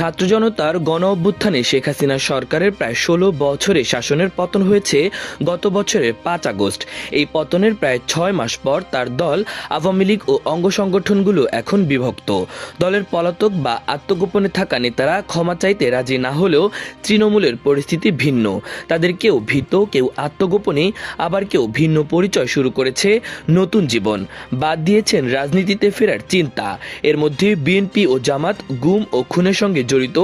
ছাত্র জনতার গণ অভ্যুত্থানে শেখ হাসিনা সরকারের প্রায় ষোলো বছরে শাসনের পতন হয়েছে গত বছরের পাঁচ আগস্ট। এই পতনের প্রায় ছয় মাস পর তার দল, আওয়ামী লীগ ও অঙ্গ সংগঠনগুলো এখন বিভক্ত। দলের পলাতক বা আত্মগোপনে থাকা নেতারা ক্ষমা চাইতে রাজি না হলেও তৃণমূলের পরিস্থিতি ভিন্ন। তাদের কেউ ভীত, কেউ আত্মগোপনে, আবার কেউ ভিন্ন পরিচয় শুরু করেছে নতুন জীবন। বাদ দিয়েছেন রাজনীতিতে ফেরার চিন্তা। এর মধ্যে বিএনপি ও জামাত গুম ও খুনের সঙ্গে জড়িত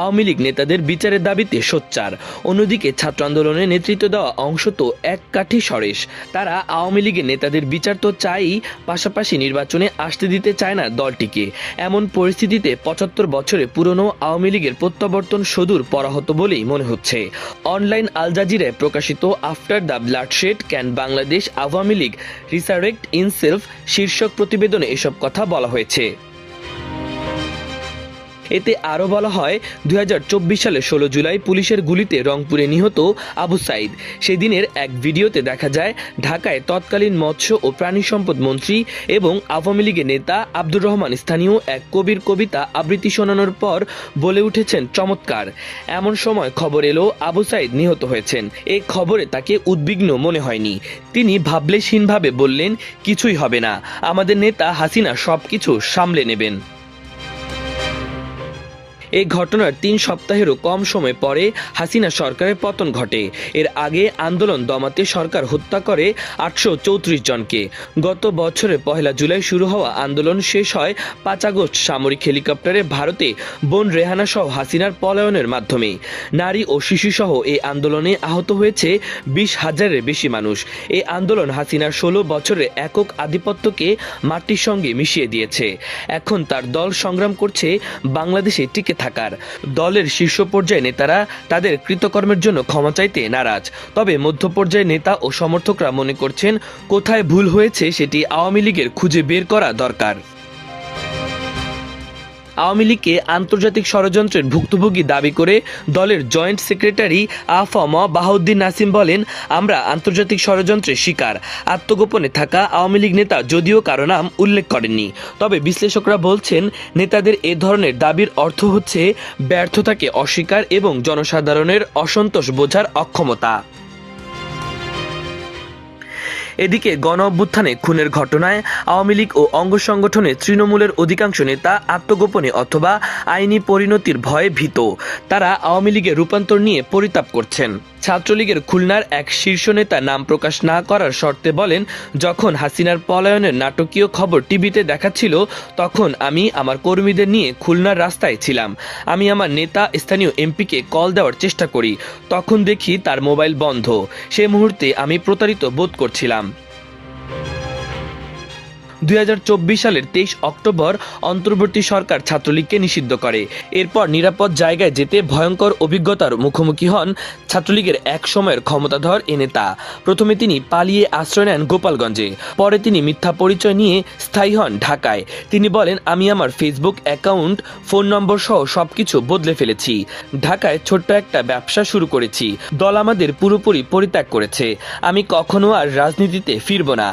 আওয়ামী লীগ নেতাদের বিচারের দাবিতে সোচ্চার। অন্যদিকে ছাত্র আন্দোলনে নেতৃত্ব দেওয়া অংশ তো এক কাঠি সরেশ। তারা আওয়ামী লীগের নেতাদের বিচার তো চাই, পাশাপাশি নির্বাচনে আসতে দিতে চায় না দলটিকে। এমন পরিস্থিতিতে পঁচাত্তর বছরে পুরনো আওয়ামী লীগের প্রত্যাবর্তন সদূর পরাহত বলেই মনে হচ্ছে। অনলাইন আল জাজিরায় প্রকাশিত after the bloodshed can Bangladesh Awami League resurrect in self শীর্ষক প্রতিবেদনে এসব কথা বলা হয়েছে। এতে আরও বলা হয় দু হাজার চব্বিশ সালে ষোলো জুলাই পুলিশের গুলিতে রংপুরে নিহত আবু সাইদ। সেদিনের এক ভিডিওতে দেখা যায়, ঢাকায় তৎকালীন মৎস্য ও প্রাণী সম্পদ মন্ত্রী এবং আওয়ামী লীগের নেতা আব্দুর রহমান স্থানীয় এক কবির কবিতা আবৃত্তি শোনানোর পর বলে উঠেছেন চমৎকার। এমন সময় খবর এলো, আবু সাইদ নিহত হয়েছেন। এই খবরে তাকে উদ্বিগ্ন মনে হয়নি। তিনি ভাবলেশহীনভাবে বললেন, কিছুই হবে না। আমাদের নেতা হাসিনা সব কিছু সামলে নেবেন। এই ঘটনার তিন সপ্তাহেরও কম সময় পরে হাসিনা সরকারের পতন ঘটে। এর আগে আন্দোলন দমাতে সরকার হত্যা করে আটশো চৌত্রিশ জনকে। গত বছরের পহেলা জুলাই শুরু হওয়া আন্দোলন শেষ হয় পাঁচ আগস্ট সামরিক হেলিকপ্টারে ভারতে বোন রেহানা সহ হাসিনার পলায়নের মাধ্যমে। নারী ও শিশুসহ এই আন্দোলনে আহত হয়েছে বিশ হাজারের বেশি মানুষ। এই আন্দোলন হাসিনার ষোলো বছরের একক আধিপত্যকে মাটির সঙ্গে মিশিয়ে দিয়েছে। এখন তার দল সংগ্রাম করছে বাংলাদেশে টিকে থাকার। দলের শীর্ষ পর্যায়ে নেতারা তাদের কৃতকর্মের জন্য ক্ষমা চাইতে নারাজ। তবে মধ্য পর্যায়ে নেতা ও সমর্থকরা মনে করছেন, কোথায় ভুল হয়েছে সেটি আওয়ামী লীগের খুঁজে বের করা দরকার। আওয়ামী লীগকে আন্তর্জাতিক ষড়যন্ত্রের ভুক্তভোগী দাবি করে দলের জয়েন্ট সেক্রেটারি আফম বাহাউদ্দিন নাসিম বলেন, আমরা আন্তর্জাতিক ষড়যন্ত্রের শিকার। আত্মগোপনে থাকা আওয়ামী লীগ নেতা যদিও কারও নাম উল্লেখ করেননি। তবে বিশ্লেষকরা বলছেন, নেতাদের এ ধরনের দাবির অর্থ হচ্ছে ব্যর্থতাকে অস্বীকার এবং জনসাধারণের অসন্তোষ বোঝার অক্ষমতা। এদিকে গণ অভ্যুত্থানে খুনের ঘটনায় আওয়ামী লীগ ও অঙ্গ সংগঠনে তৃণমূলের অধিকাংশ নেতা আত্মগোপনে অথবা আইনি পরিণতির ভয়ে ভীত। তারা আওয়ামী লীগের রূপান্তর নিয়ে পরিতাপ করছেন। ছাত্রলীগের খুলনার এক শীর্ষ নেতা নাম প্রকাশ না করার শর্তে বলেন, যখন হাসিনার পলায়নের নাটকীয় খবর টিভিতে দেখাচ্ছিল, তখন আমি আমার কর্মীদের নিয়ে খুলনার রাস্তায় ছিলাম। আমি আমার নেতা, স্থানীয় এমপিকে কল দেওয়ার চেষ্টা করি। তখন দেখি তার মোবাইল বন্ধ। সে মুহূর্তে আমি প্রতারিত বোধ করছিলাম। দুই হাজার চব্বিশ সালের তেইশ অক্টোবর অন্তর্বর্তী সরকার ছাত্রলীগকে নিষিদ্ধ করে। এরপর নিরাপদ জায়গায় যেতে ভয়ঙ্কর অভিজ্ঞতার মুখোমুখি হন ছাত্রলীগের এক সময়ের ক্ষমতাধর এ নেতা। প্রথমে তিনি পালিয়ে আশ্রয় নেন গোপালগঞ্জে, পরে তিনি মিথ্যা পরিচয় নিয়ে স্থায়ী হন ঢাকায়। তিনি বলেন, আমি আমার ফেসবুক অ্যাকাউন্ট, ফোন নম্বর সহ সবকিছু বদলে ফেলেছি। ঢাকায় ছোট্ট একটা ব্যবসা শুরু করেছি। দল আমাদের পুরোপুরি পরিত্যাগ করেছে। আমি কখনো আর রাজনীতিতে ফিরব না।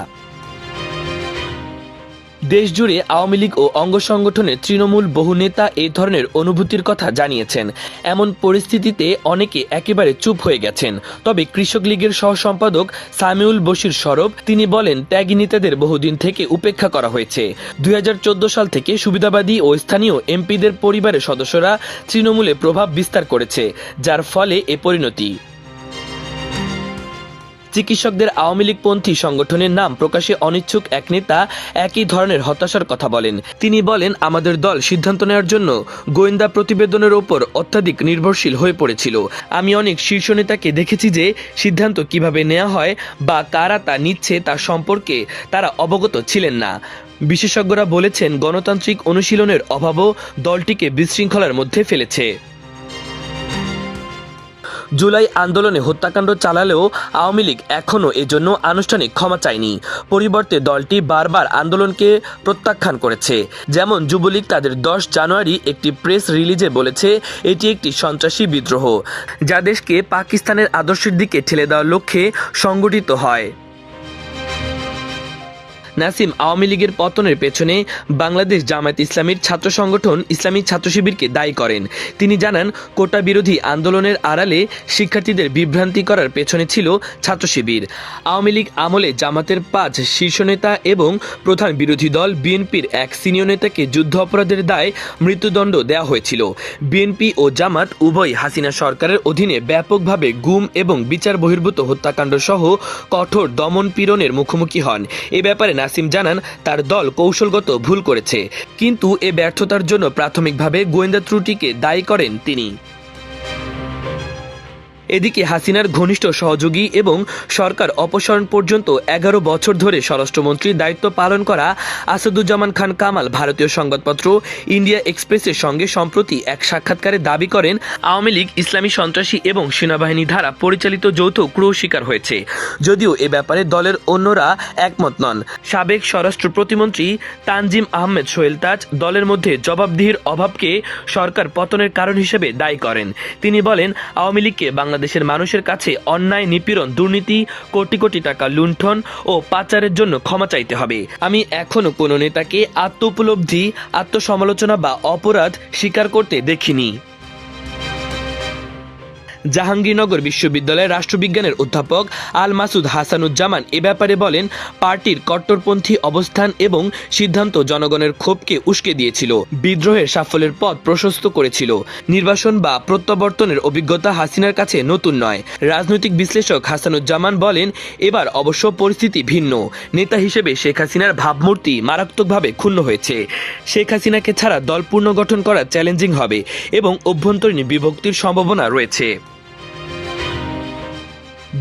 দেশজুড়ে আওয়ামী লীগ ও অঙ্গ সংগঠনের তৃণমূল বহু নেতা এই ধরনের অনুভূতির কথা জানিয়েছেন। এমন পরিস্থিতিতে অনেকে একেবারে চুপ হয়ে গেছেন। তবে কৃষক লীগের সহ সম্পাদক সামিউল বশির সরব, তিনি বলেন, ত্যাগী নেতাদের বহুদিন থেকে উপেক্ষা করা হয়েছে। দুই হাজার চোদ্দ সাল থেকে সুবিধাবাদী ও স্থানীয় এমপিদের পরিবারের সদস্যরা তৃণমূলে প্রভাব বিস্তার করেছে, যার ফলে এ পরিণতি। চিকিৎসকদের আওয়ামী লীগপন্থী সংগঠনের নাম প্রকাশে অনিচ্ছুক এক নেতা একই ধরনের হতাশার কথা বলেন। তিনি বলেন, আমাদের দল সিদ্ধান্ত নেওয়ার জন্য গোয়েন্দা প্রতিবেদনের ওপর অত্যাধিক নির্ভরশীল হয়ে পড়েছিল। আমি অনেক শীর্ষ নেতাকে দেখেছি যে সিদ্ধান্ত কীভাবে নেওয়া হয় বা কারা তা নিচ্ছে তা সম্পর্কে তারা অবগত ছিলেন না। বিশেষজ্ঞরা বলেছেন, গণতান্ত্রিক অনুশীলনের অভাবও দলটিকে বিশৃঙ্খলার মধ্যে ফেলেছে। জুলাই আন্দোলনে হত্যাকাণ্ড চালালেও আওয়ামী লীগ এখনও এজন্য আনুষ্ঠানিক ক্ষমা চায়নি। পরিবর্তে দলটি বারবার আন্দোলনকে প্রত্যাখ্যান করেছে। যেমন যুবলীগ তাদের দশ জানুয়ারি একটি প্রেস রিলিজে বলেছে, এটি একটি সন্ত্রাসী বিদ্রোহ, যা দেশকে পাকিস্তানের আদর্শের দিকে ঠেলে দেওয়ার লক্ষ্যে সংগঠিত হয়। নাসিম আওয়ামী লীগের পতনের পেছনে বাংলাদেশ জামায়াত ইসলামীর ছাত্র সংগঠন ইসলামী ছাত্র শিবিরকে দায়ী করেন। তিনি জানান, কোটা বিরোধী আন্দোলনের আড়ালে শিক্ষার্থীদের বিভ্রান্তি করার পেছনে ছিল ছাত্র শিবির। আওয়ামী লীগ আমলে জামাতের পাঁচ শীর্ষ নেতা এবং প্রধান বিরোধী দল বিএনপির এক সিনিয়র নেতাকে যুদ্ধ অপরাধের দায় মৃত্যুদণ্ড দেওয়া হয়েছিল। বিএনপি ও জামাত উভয় হাসিনা সরকারের অধীনে ব্যাপকভাবে গুম এবং বিচার বহির্ভূত হত্যাকাণ্ড সহ কঠোর দমন পীড়নের মুখোমুখি হন। এ ব্যাপারে নাসিম জানান, তার দল কৌশলগত ভুল করেছে। কিন্তু এ ব্যর্থতার জন্য প্রাথমিকভাবে গোয়েন্দা ত্রুটিকে দায়ী করেন তিনি। এদিকে হাসিনার ঘনিষ্ঠ সহযোগী এবং সরকার অপসারণ পর্যন্ত এগারো বছর ধরে স্বরাষ্ট্রমন্ত্রীর দায়িত্ব পালন করা আসাদুজ্জামান খান কামাল ভারতীয় সংবাদপত্র ইন্ডিয়া এক্সপ্রেসের সঙ্গে সম্প্রতি এক সাক্ষাৎকারে দাবি করেন, আওয়ামী লীগ, ইসলামী সন্ত্রাসী এবং সেনাবাহিনী দ্বারা পরিচালিত যৌথ ক্রুহ শিকার হয়েছে। যদিও এ ব্যাপারে দলের অন্যরা একমত নন। সাবেক স্বরাষ্ট্র প্রতিমন্ত্রী তানজিম আহমেদ সোহেল তাজ দলের মধ্যে জবাবদিহির অভাবকে সরকার পতনের কারণ হিসেবে দায়ী করেন। তিনি বলেন, আওয়ামী লীগকে বাংলাদেশের মানুষের কাছে অন্যায়, নিপীড়ন, দুর্নীতি, কোটি কোটি টাকা লুণ্ঠন ও পাচারের জন্য ক্ষমা চাইতে হবে। আমি এখনও কোনো নেতাকে আত্ম উপলব্ধি আত্মসমালোচনা বা অপরাধ স্বীকার করতে দেখিনি। জাহাঙ্গীরনগর বিশ্ববিদ্যালয়ের রাষ্ট্রবিজ্ঞানের অধ্যাপক আল মাসুদ হাসানুজ্জামান এ ব্যাপারে বলেন, পার্টির কট্টরপন্থী অবস্থান এবং সিদ্ধান্ত জনগণের ক্ষোভকে উস্কে দিয়েছিল, বিদ্রোহের সাফল্যের পথ প্রশস্ত করেছিল। নির্বাসন বা প্রত্যাবর্তনের অভিজ্ঞতা হাসিনার কাছে নতুন নয়। রাজনৈতিক বিশ্লেষক হাসানুজ্জামান বলেন, এবার অবশ্য পরিস্থিতি ভিন্ন। নেতা হিসেবে শেখ হাসিনার ভাবমূর্তি মারাত্মকভাবে ক্ষুণ্ণ হয়েছে। শেখ হাসিনাকে ছাড়া দল পুনর্গঠন করা চ্যালেঞ্জিং হবে এবং অভ্যন্তরীণ বিভক্তির সম্ভাবনা রয়েছে।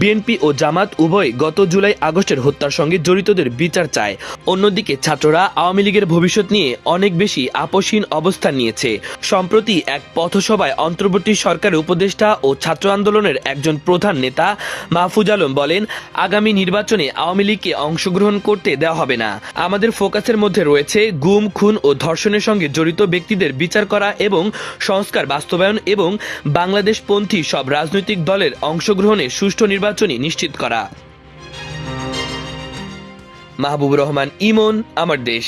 বিএনপি ও জামাত উভয় গত জুলাই আগস্টের হত্যার সঙ্গে জড়িতদের বিচার চায়। অন্যদিকে ছাত্ররা আওয়ামী লীগের ভবিষ্যৎ নিয়ে অনেক বেশি আপসীন অবস্থান নিয়েছে। সম্প্রতি এক পথসভায় অন্তর্বর্তী সরকারের উপদেষ্টা ও ছাত্র আন্দোলনের একজন প্রধান নেতা মাহফুজ আলম বলেন, আগামী নির্বাচনে আওয়ামী লীগকে অংশগ্রহণ করতে দেওয়া হবে না। আমাদের ফোকাসের মধ্যে রয়েছে গুম, খুন ও ধর্ষণের সঙ্গে জড়িত ব্যক্তিদের বিচার করা এবং সংস্কার, বাস্তবায়ন এবং বাংলাদেশপন্থী সব রাজনৈতিক দলের অংশগ্রহণে সুষ্ঠু নির্বাচনী নিশ্চিত করা। মাহবুব রহমান ইমন আমার দেশ।